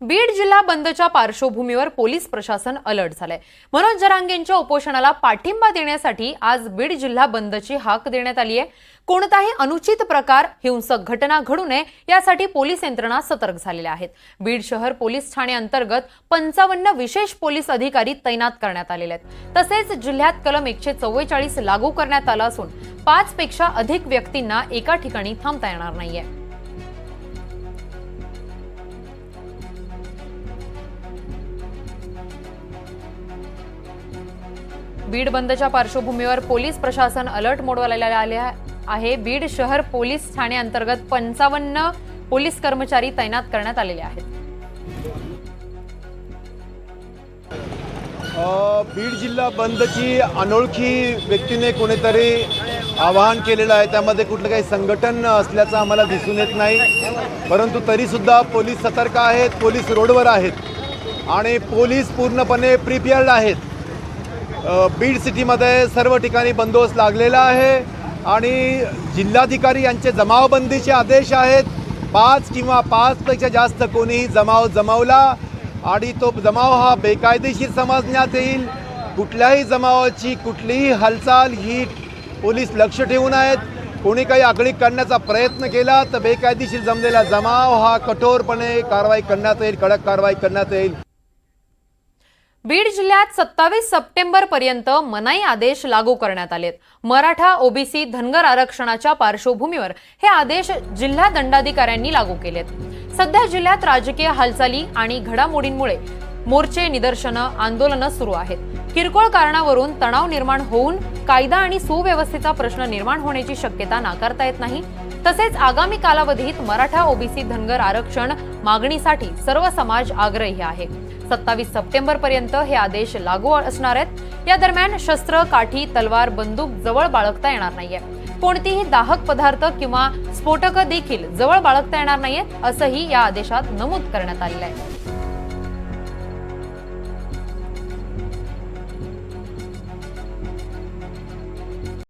बीड जिल्हा बंदच्या पार्श्वभूमीवर पोलीस प्रशासन अलर्ट झालंय. मनोज जरांगेंच्या उपोषणाला पाठिंबा देण्यासाठी आज बीड जिल्हा बंदची हाक देण्यात आली आहे कोणताही अनुचित प्रकार हिंसक घटना घडू नये यासाठी पोलीस यंत्रणा सतर्क झालेल्या आहेत. बीड शहर पोलीस ठाणे अंतर्गत पंचावन्न विशेष पोलीस अधिकारी तैनात करण्यात आलेले आहेत. तसेच जिल्ह्यात कलम एकशे चव्वेचाळीस लागू करण्यात आला असून पाच पेक्षा अधिक व्यक्तींना एका ठिकाणी थांबता येणार नाहीये. बीड बंदच्या पार्श्वभूमीवर पोलीस प्रशासन अलर्ट मोडवर आले आहे. बीड शहर पोलीस ठाणे अंतर्गत पंचावन्न पोलीस कर्मचारी तैनात करण्यात आलेले आहेत. बीड जिल्हा बंदची अनोळखी व्यक्तीने कोणीतरी आवाहन केलेलं आहे. त्यामध्ये कुठलं काही संघटन असल्याचं आम्हाला दिसून येत नाही. परंतु तरीसुद्धा पोलीस सतर्क आहेत पोलीस रोडवर आहेत. आणि पोलीस पूर्णपणे प्रिपेअर्ड आहेत. बीड सिटीमध्ये सर्व ठिकाणी बंदोबस्त लागलेला आहे आणि जिल्हाधिकारी यांचे जमावबंदीचे आदेश आहेत. पाच किंवा पाचपेक्षा जास्त कोणीही जमाव जमावला आणि तो जमाव हा बेकायदेशीर समजण्यात येईल. कुठल्याही जमावाची कुठलीही हालचाल ही पोलीस लक्ष ठेवून आहेत. कोणी काही आगळीक करण्याचा प्रयत्न केला तर बेकायदेशीर जमलेला जमाव हा कठोरपणे कारवाई करण्यात येईल कडक कारवाई करण्यात येईल. बीड जिल्ह्यात सत्तावीस सप्टेंबर पर्यंत मनाई आदेश लागू करण्यात आलेत. मराठा ओबीसी धनगर आरक्षणाच्या पार्श्वभूमीवर हे आदेश जिल्हा दंडाधिकाऱ्यांनी लागू केलेत. सध्या जिल्ह्यात राजकीय हालचाली आणि घडामोडींमुळे मोर्चे निदर्शनं आंदोलनं सुरू आहेत. किरकोळ कारणावरून तणाव निर्माण होऊन कायदा आणि सुव्यवस्थेचा प्रश्न निर्माण होण्याची शक्यता नाकारता येत नाही. तसेच आगामी कालावधीत मराठा ओबीसी धनगर आरक्षण मागणीसाठी सर्व समाज आग्रही आहे. सत्तावीस सप्टेंबर पर्यंत हे आदेश लागू असणार आहेत. या दरम्यान शस्त्र काठी तलवार बंदूक जवळ बाळगता येणार नाहीये. कोणतीही दाहक पदार्थ किंवा स्फोटकं देखील जवळ बाळगता येणार नाहीयेत असंही या आदेशात नमूद करण्यात आलेलं आहे.